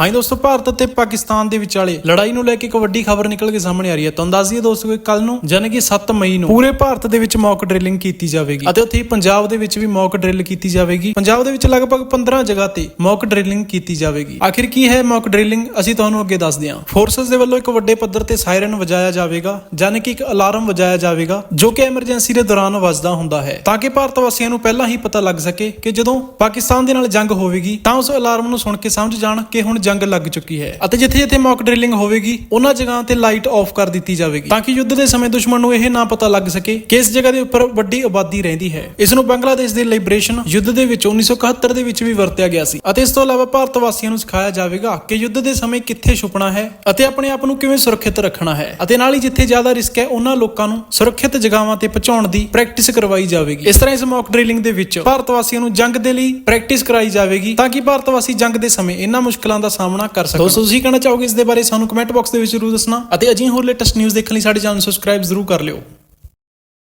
ਹਾਂਜੀ ਦੋਸਤੋ, ਭਾਰਤ ਅਤੇ ਪਾਕਿਸਤਾਨ ਦੇ ਵਿਚਾਲੇ ਲੜਾਈ ਨੂੰ ਲੈ ਕੇ ਇੱਕ ਵੱਡੀ ਖਬਰ ਨਿਕਲ ਕੇ ਸਾਹਮਣੇ ਆ ਰਹੀ ਹੈ। ਤੁਹਾਨੂੰ ਦੱਸ ਦਈਏ ਦੋਸਤੋ ਕਿ ਕੱਲ ਨੂੰ ਯਾਨੀ ਕਿ 7 ਮਈ ਨੂੰ ਪੂਰੇ ਭਾਰਤ ਦੇ ਵਿੱਚ ਮੌਕ ਡ੍ਰਿਲਿੰਗ ਕੀਤੀ ਜਾਵੇਗੀ ਅਤੇ ਉੱਥੇ ਹੀ ਪੰਜਾਬ ਦੇ ਵਿੱਚ ਵੀ ਮੌਕ ਡ੍ਰਿਲ ਕੀਤੀ ਜਾਵੇਗੀ। ਪੰਜਾਬ ਦੇ ਵਿੱਚ ਲਗਭਗ 15 ਜਗ੍ਹਾ ਤੇ ਮੌਕ ਡ੍ਰਿਲਿੰਗ ਕੀਤੀ ਜਾਵੇਗੀ। ਆਖਿਰ ਕੀ ਹੈ ਮੌਕ ਡ੍ਰਿਲਿੰਗ? ਅਸੀਂ ਤੁਹਾਨੂੰ ਅੱਗੇ ਦੱਸਦੇ ਹਾਂ ਫੋਰਸਸ ਦੇ ਵੱਲੋਂ ਇੱਕ ਵੱਡੇ ਪੱਧਰ ਤੇ ਸਾਇਰਨ ਵਜਾਇਆ ਜਾਵੇਗਾ ਯਾਨੀ ਕਿ ਇੱਕ ਅਲਾਰਮ ਵਜਾਇਆ ਜਾਵੇਗਾ, ਜੋ ਕਿ ਐਮਰਜੈਂਸੀ ਦੇ ਦੌਰਾਨ ਵੱਜਦਾ ਹੁੰਦਾ ਹੈ। ਤਾਂ ਕਿ ਭਾਰਤ ਵਾਸੀਆਂ ਨੂੰ ਪਹਿਲਾਂ ਹੀ ਪਤਾ ਲੱਗ ਸਕੇ ਕਿ ਜਦੋਂ ਪਾਕਿਸਤਾਨ ਦੇ ਨਾਲ ਜੰਗ ਹੋਵੇਗੀ, ਤਾਂ ਉਸ ਅਲਾਰਮ ਨੂੰ ਸੁਣ ਕੇ ਸਮਝ ਜਾਣ ਕਿ ਹੁਣ ਜੰਗ ਲੱਗ ਚੁੱਕੀ ਹੈ ਅਤੇ ਜਿੱਥੇ ਜਿੱਥੇ ਮੌਕ ਡ੍ਰਿਲਿੰਗ ਹੋਵੇਗੀ, ਉਹਨਾਂ ਜਗ੍ਹਾ ਤੇ ਲਾਈਟ ਆਫ ਕਰ ਦਿੱਤੀ ਜਾਵੇਗੀ ਤਾਂ ਕਿ ਯੁੱਧ ਦੇ ਸਮੇਂ ਦੁਸ਼ਮਣ ਨੂੰ ਇਹ ਨਾ ਪਤਾ ਲੱਗ ਸਕੇ ਕਿ ਇਸ ਜਗ੍ਹਾ ਦੇ ਉੱਪਰ ਵੱਡੀ ਆਬਾਦੀ ਰਹਿੰਦੀ ਹੈ। ਇਸ ਨੂੰ ਬੰਗਲਾਦੇਸ਼ ਦੇ ਲਿਬਰੇਸ਼ਨ ਯੁੱਧ ਦੇ ਵਿੱਚ 1971 ਦੇ ਵਿੱਚ ਵੀ ਵਰਤਿਆ ਗਿਆ ਸੀ ਅਤੇ ਇਸ ਤੋਂ ਇਲਾਵਾ ਭਾਰਤ ਵਾਸੀਆਂ ਨੂੰ ਸਿਖਾਇਆ ਜਾਵੇਗਾ ਕਿ ਯੁੱਧ ਦੇ ਸਮੇਂ ਕਿੱਥੇ ਛੁਪਣਾ ਹੈ ਅਤੇ ਆਪਣੇ ਆਪ ਨੂੰ ਕਿਵੇਂ ਸੁਰੱਖਿਅਤ ਰੱਖਣਾ ਹੈ ਅਤੇ ਨਾਲ ਹੀ ਜਿੱਥੇ ਜ਼ਿਆਦਾ ਰਿਸਕ ਹੈ, ਉਹਨਾਂ ਲੋਕਾਂ ਨੂੰ ਸੁਰੱਖਿਅਤ ਜਗ੍ਹਾਵਾਂ ਤੇ ਪਹੁੰਚਾਉਣ ਦੀ ਪ੍ਰੈਕਟਿਸ ਕਰਵਾਈ ਜਾਵੇਗੀ। ਇਸ ਤਰ੍ਹਾਂ ਇਸ ਮੌਕ ਡ੍ਰਿਲਿੰਗ ਦੇ ਵਿੱਚ ਭਾਰਤ ਵਾਸੀਆਂ ਨੂੰ ਜੰਗ ਦੇ ਲਈ ਪ੍ਰੈਕਟਿਸ ਕਰਾਈ ਜਾਵੇਗੀ ਤਾਂ ਕਿ ਭਾਰਤ ਵਾਸੀ ਜੰਗ ਦੇ ਸਮੇਂ ਇਹਨਾਂ ਮੁਸ਼ਕਲਾਂ ਦਾ ਸਾਹਮਣਾ ਕਰ ਸਕਣ। ਦੋਸਤੋ, ਤੁਸੀਂ ਕਹਿਣਾ ਚਾਹੋਗੇ ਇਸ ਦੇ ਬਾਰੇ ਸਾਨੂੰ ਕਮੈਂਟ ਬਾਕਸ ਦੇ ਵਿੱਚ ਜ਼ਰੂਰ ਦੱਸਣਾ। ਅਤੇ ਅਜਿਹੀ ਹੋਰ ਲੇਟੈਸਟ ਨਿਊਜ਼ ਦੇਖਣ ਲਈ ਸਾਡੇ ਚੈਨਲ ਨੂੰ ਸਬਸਕ੍ਰਾਈਬ ਜ਼ਰੂਰ ਕਰ ਲਿਓ।